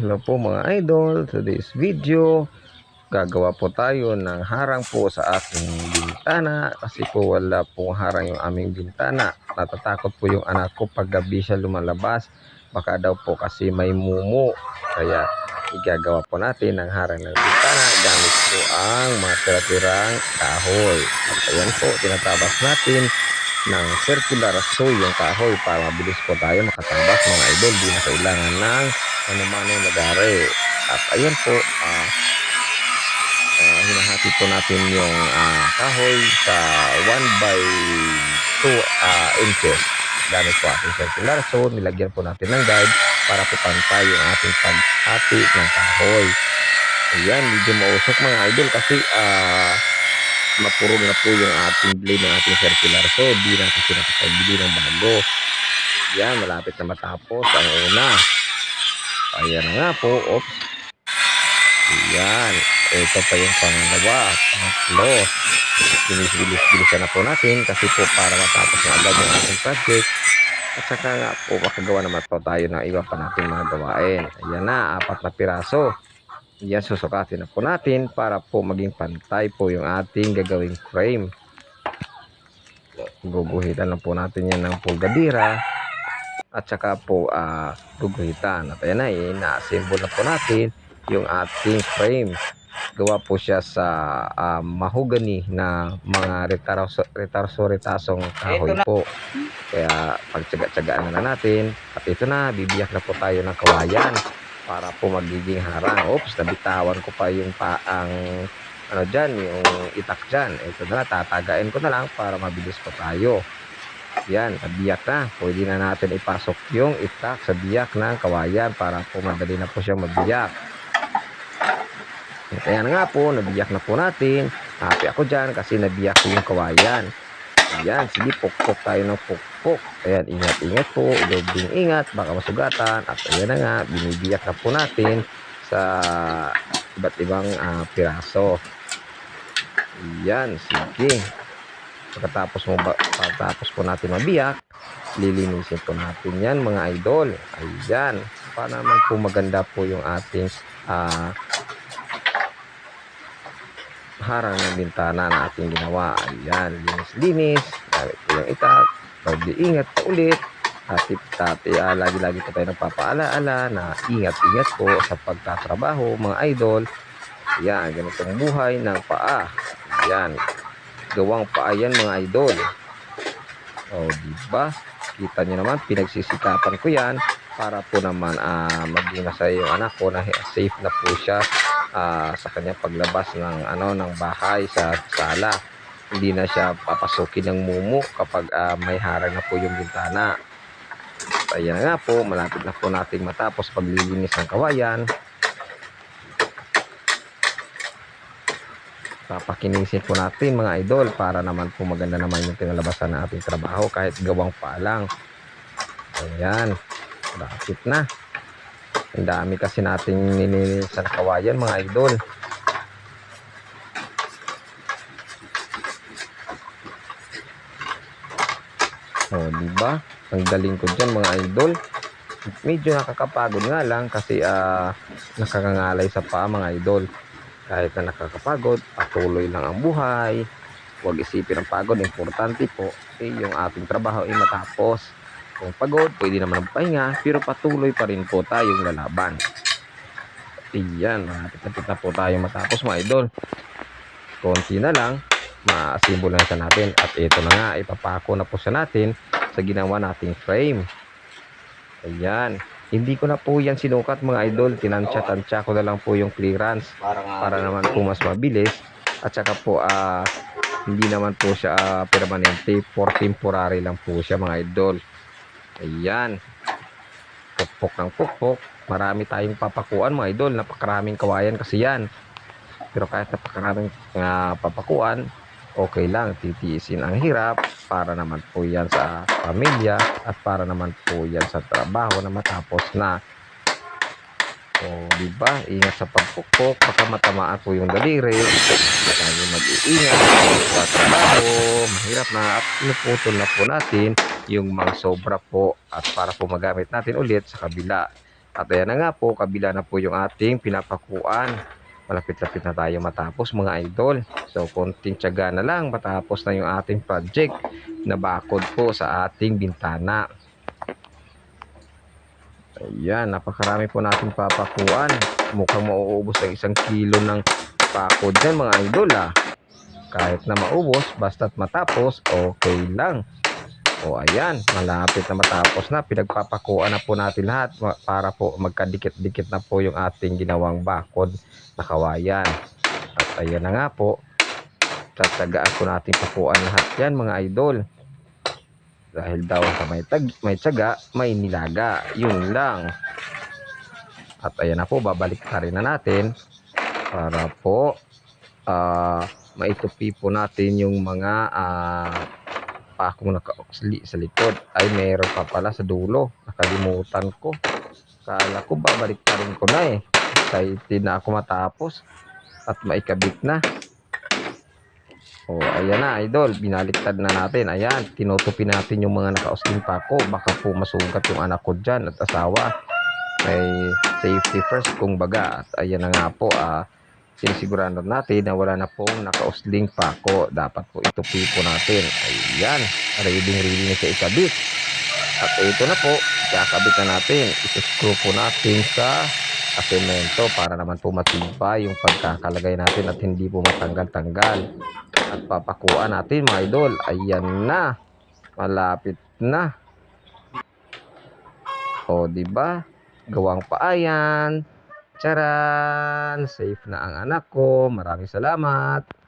Hello po mga idol. Today's video, gagawa po tayo ng harang po sa aking bintana kasi po wala pong harang yung aming bintana. Natatakot po yung anak ko pag gabi siya lumalabas. Baka daw po kasi may mumu. Kaya igagawa po natin ng harang ng bintana gamit po ang mga tira-tirang kahoy. At ayan po, tinatabas natin ng circular saw yung kahoy para mabilis po tayo makatabas mga idol. Di na kailangan ng ano-mano lagari. At ayan po, ah ah, hinahati po natin yung ah, kahoy sa 1 by 2 ah, inches. Gamit po ating circular saw, nilagyan po natin ng guide para po pantay yung ating paghati ng kahoy. Ayan, medyo mausok mga idol kasi ah mapurog na po yung ating blade ng ating circular saw. Di na kasi nakapagbili ng bago. Yan, malapit na matapos ang una. Ayan nga po. Oops. Ayan. Ito pa yung pangalawa. Pangatlo. Binis-bilis-bilisan na po natin kasi po para matapos na agad yung ating project. At saka nga po makagawa naman po tayo ng iba pa nating mga gawain. Ayan na, apat na piraso. Yan, susukatin na po natin para po maging pantay po yung ating gagawing frame. Guguhitan lang po natin yan ng pulgadira at saka po ah, guguhitan. At ayan na, eh, na-assemble na po natin yung ating frame. Gawa po siya sa ah, mahogany na mga retarso, retarso-retasong kahoy po. Kaya pagtsaga-tsagaan na, na natin. At ito na, bibiyak na po tayo ng kawayan para po magiging harang. Oops, nabitawan ko pa yung paang ano dyan, yung itak dyan. Ito na, tatagain ko na lang para mabilis pa tayo. Yan, nabiyak na. Pwede na natin ipasok yung itak sa biyak ng kawayan para po madali na po siya mabiyak. At ayan nga po, nabiyak na po natin. Happy ako dyan kasi nabiyak ko yung kawayan. Ayan, sige, pukpok tayo ng pukpok. Ayan, ingat-ingat po, dobling ingat, baka masugatan. At ayan na nga, binibiyak na po natin sa iba't ibang ah, piraso. Ayan, sige. Pagkatapos, mo ba, pagkatapos po natin mabiyak, lilinisin po natin yan mga idol. Ayan, para naman po maganda po yung ating ah, harang ng bintana na ating ginawa. Ayan, linis-linis. Gamit po yung itak. Pwede ingat po ulit. At tati, ah, lagi-lagi po tayo nagpapaalaala na ingat-ingat po sa pagtatrabaho mga idol. Ayan, ganitong buhay ng paa. Ayan, gawang paa yan mga idol. O, di ba? Kita nyo naman, pinagsisikapan ko yan para po naman ah, maging nasa yung anak ko na safe na po siya ah, sa kanyang paglabas ng ano ng bahay sa sala. Hindi na siya papasukin ng mumu kapag ah, may harang na po yung bintana. At Ayan nga po, malapit na po nating matapos paglilinis ng kawayan. Papakinisin po natin mga idol para naman po maganda naman yung pinalabasan ng ating trabaho kahit gawang pa lang. Ayan, lapit na. Ang dami kasi nating nilinis sa kawayan mga idol. O, di ba? Ang galing ko dyan mga idol. Medyo nakakapagod nga lang kasi ah nakakangalay sa paa mga idol. Kahit na nakakapagod, patuloy lang ang buhay. Huwag isipin ang pagod. Importante po, eh, yung ating trabaho ay matapos. Kung pagod, pwede naman magpahinga, pero patuloy pa rin po tayong lalaban. Iyan, malapit na po tayo matapos mga idol. Konti na lang, ma-assemble na siya natin. At ito na nga, ipapako na po siya natin sa ginawa nating frame. Ayan. Hindi ko na po yan sinukat mga idol. Tinansya-tansya ko na lang po yung clearance Para nga. para naman po mas mabilis. At saka po, ah, hindi naman po siya ah, permanente. For temporary lang po siya mga idol. Ayan. Pukpok ng pukpok. Marami tayong papakuan mga idol. Napakaraming kawayan kasi yan. Pero kahit napakaraming ah, papakuan, okay lang. Titiisin ang hirap para naman po yan sa pamilya at para naman po yan sa trabaho na matapos na. O, di ba? Ingat sa pagpukpok, baka matamaan po yung daliri. Lagi mag-iingat sa trabaho. Mahirap na at pinuputol na po natin yung mga sobra po at para po magamit natin ulit sa kabila. At ayan na nga po, kabila na po yung ating pinapakuan. Malapit-lapit na tayo matapos mga idol. So, konting tiyaga na lang matapos na yung ating project na bakod po sa ating bintana. Ayan, napakarami po natin papakuan. Mukhang mauubos ang isang kilo ng pakod dyan mga idol ah. Kahit na maubos, basta't matapos, okay lang. O ayan, malapit na matapos na. Pinagpapakuan na po natin lahat para po magkadikit-dikit na po yung ating ginawang bakod na kawayan. At ayan na nga po, tatagaan po natin pakuan lahat yan mga idol. Dahil daw sa may, tag, may tsaga, may nilaga. Yun lang. At ayan na po, babalik na rin na natin para po ah maitupi po natin yung mga ah, pakong nakaoksli sa likod. Ay, meron pa pala sa dulo. Nakalimutan ko. Kala ko babalik pa rin ko na eh. Excited na ako matapos at maikabit na. O, ayan na, idol. Binaliktad na natin. Ayan, tinutupi natin yung mga nakausling pako. Baka po masugat yung anak ko dyan at asawa. May safety first kung baga. At ayan na nga po, ah, sinisigurado natin na wala na pong nakausling pako. Dapat po itupi po natin. Ayan, ready na siya ikabit. At ito na po, kakabit na natin. Ito-screw po natin sa asemento para naman po matibay yung pagkakalagay natin at hindi po matanggal-tanggal. At papakuan natin mga idol. Ayan na. Malapit na. O, di ba? Gawang paayan. Charan! Safe na ang anak ko. Maraming salamat.